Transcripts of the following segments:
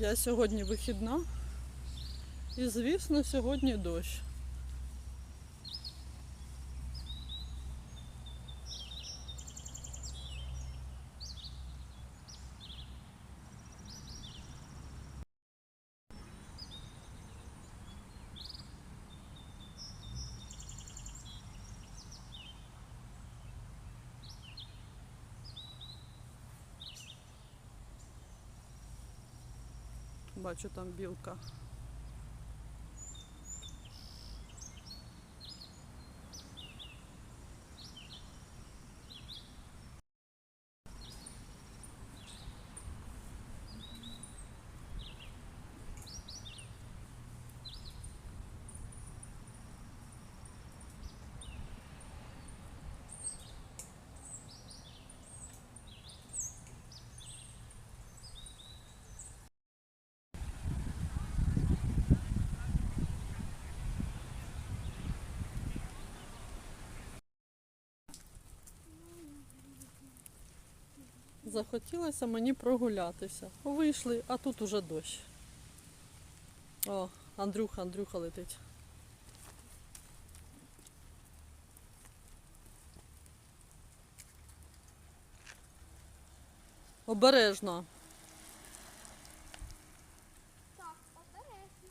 Я сьогодні вихідна. І, звісно, сьогодні дощ. Бачу там білка. Захотілося мені прогулятися. Вийшли, а тут уже дощ. О, Андрюха, Андрюха летить. Обережно. Так, обережно.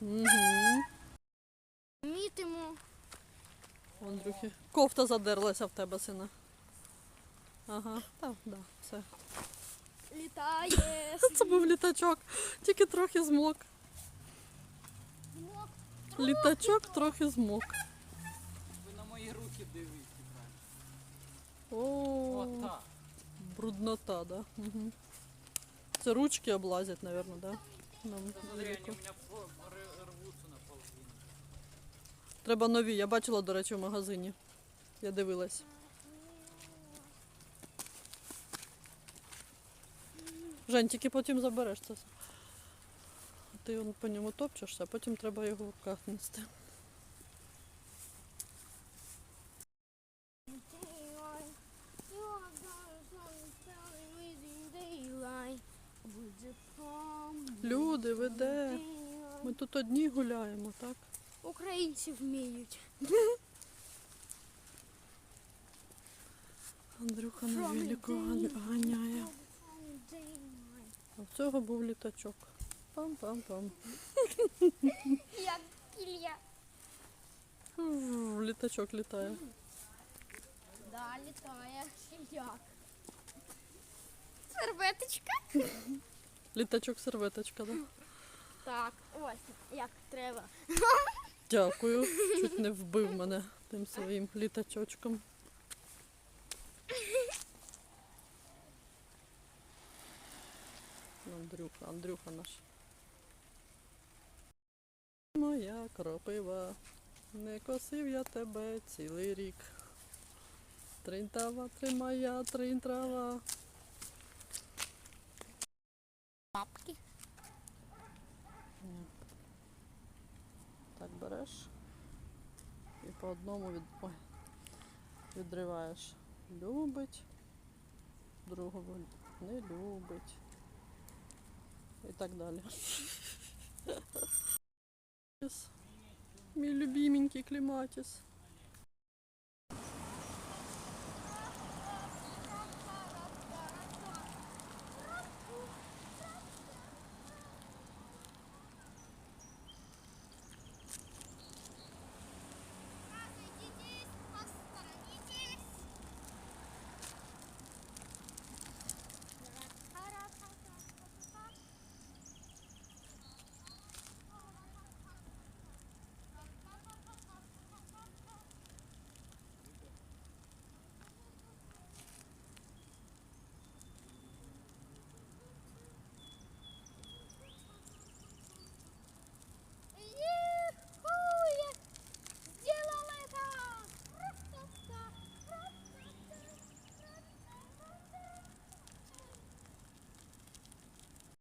Угу. Мітимо. Андрюхи. Кофта задерлася в тебе, сина. Ага, так, да, все. Літає. Це був літачок, тільки трохи змок. Смок. Літачок трохи змок. Ви на мої руки дивіться. О, Ота. бруднота, да? Угу. Це ручки облазять, мабуть, да? Нам Смотри, у меня Треба нові. Я бачила, до речі, в магазині. Я дивилась. Жень, тільки потім забереш це. Ти по ньому топчешся, а потім треба його в руках нести. Люди, ви де? Ми тут одні гуляємо, так? Українці вміють. Андрюха на велику ганяє. А в цього був літачок. Пам-пам-пам. Як кілья. Літачок літає. Да, літає. Як? Серветочка. Літачок серветочка, да? Так, ось як треба. Дякую. Чуть не вбив мене тим своїм літачочком. Андрюха, Андрюха наш. Моя кропива, не косив я тебе цілий рік. Тринь трава, три моя, тринь трава. Береш і по одному від... Ой, відриваєш. Любить, другого не любить. І так далі. Мій любименький кліматіс.